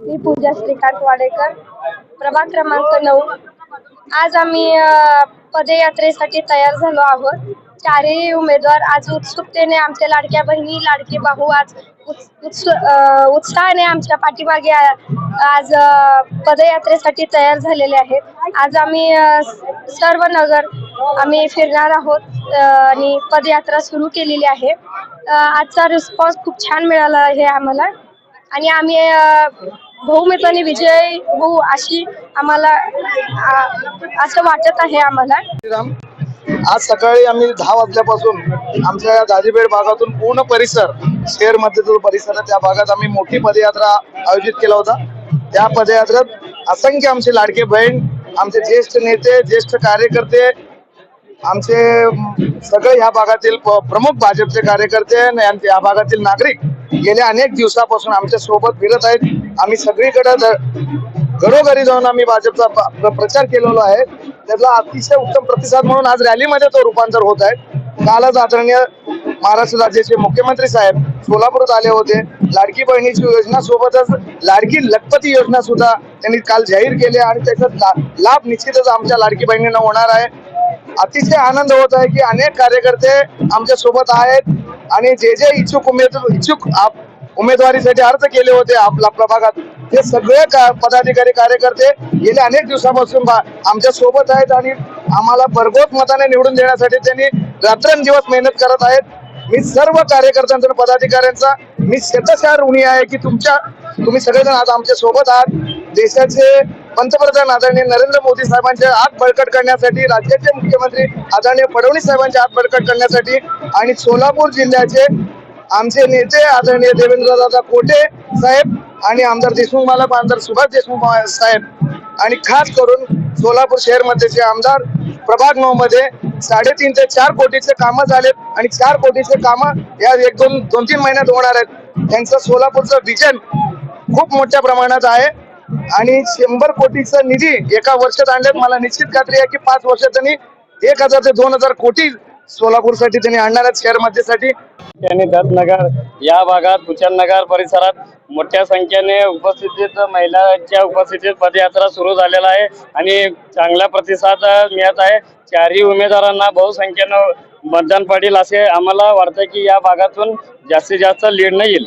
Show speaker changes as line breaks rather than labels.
मी पूजा श्रीकांत वाडेकर. प्रभाग क्रमांक नऊ. आज आम्ही पदयात्रेसाठी तयार झालो आहोत. चारही उमेदवार आज उत्सुकतेने आमच्या लाडक्या बहिणी लाडके भाऊ आज उत्साहाने आमच्या पाठीमागे आज पदयात्रेसाठी तयार झालेले आहेत. आज आम्ही सर्व नगर आम्ही फिरणार आहोत आणि पदयात्रा सुरू केलेली आहे. आजचा रिस्पॉन्स खूप छान मिळाला आहे आम्हाला. आणि आम्ही बहुमेताने बहुमताने विजय होऊ अशी आम्हाला असं वाटत आहे आम्हाला.
आज सकाळी आम्ही दहा वाजल्यापासून आमच्या या भागातून पूर्ण परिसर शहर मध्यदूर परिसरात त्या भागात आम्ही मोठी पदयात्रा आयोजित केला होता. त्या पदयात्रेत असंख्य आमचे लाडके बहीण आमचे ज्येष्ठ नेते ज्येष्ठ कार्यकर्ते आमचे सगळे ह्या भागातील प्रमुख भाजपचे कार्यकर्ते आणि या भागातील नागरिक गेल्या अनेक दिवसापासून आमच्यासोबत फिरत आहेत. आम्ही सगळीकडे घरोघरी जाऊन आम्ही भाजपचा प्रचार केलेला आहे. त्याचा अतिशय उत्तम प्रतिसाद म्हणून आज रॅलीमध्ये तो रूपांतर होत आहे. कालच आदरणीय महाराष्ट्र राज्याचे मुख्यमंत्री साहेब सोलापूरात आले होते. लाडकी बहिणीची योजना सोबतच लाडकी लखपती योजना सुद्धा त्यांनी काल जाहीर केली आणि त्याचा लाभ निश्चितच आमच्या लाडकी बहिणींना होणार आहे. अतिशय आनंद होत आहे की अनेक कार्यकर्ते आमच्यासोबत आहेत आणि जे जे इच्छुक उमेद इच्छुक उमेदवारीसाठी अर्ज केले होते आपल्या प्रभागात ते सगळे का- पदाधिकारी कार्यकर्ते गेल्या अनेक दिवसापासून बा- आमच्यासोबत आहेत आणि आम्हाला भरघोस मताने निवडून देण्यासाठी त्यांनी रात्रंदिवस मेहनत करत आहेत. मी सर्व कार्यकर्त्यांचा आणि पदाधिकाऱ्यांचा मी शतशः ऋणी आहे की तुमच्या तुम्ही सगळेजण आज आमच्यासोबत आहात. देशाचे पंतप्रधान आदरणीय नरेंद्र मोदी साहेबांच्या हात बळकट करण्यासाठी राज्याचे मुख्यमंत्री आदरणीय फडणवीस साहेबांच्या हात बळकट करण्यासाठी आणि सोलापूर जिल्ह्याचे आमचे नेते आदरणीय देवेंद्रदादा कोटे साहेब आणि आमदार देशमुख मालक आमदार सुभाष देशमुख साहेब आणि खास करून सोलापूर शहरमध्ये जे आमदार प्रभाग नऊ मध्ये साडेतीन ते चार कोटीचे कामं झालेत आणि चार कोटीचे कामं या एक दोन दोन तीन महिन्यात होणार आहेत. त्यांचं सोलापूरचं विजन खूप मोठ्या प्रमाणात आहे. आणि शंभर कोटीचा निधी एका वर्षात आणल्यात. मला निश्चित खात्री आहे की पाच वर्षात त्यांनी एक हजार ते दोन हजार कोटी सोलापूरसाठी त्यांनी आणणार आहेत शहर मध्येसाठी
आणि दत्तनगर या भागात नगर परिसरात मोठ्या संख्येने उपस्थितीत महिलांच्या उपस्थितीत पदयात्रा सुरू झालेला आहे आणि चांगला प्रतिसाद मिळत आहे. चारही उमेदवारांना बहुसंख्येनं मतदान पडेल असे आम्हाला वाटतं की या भागातून जास्तीत जास्त लीड येईल.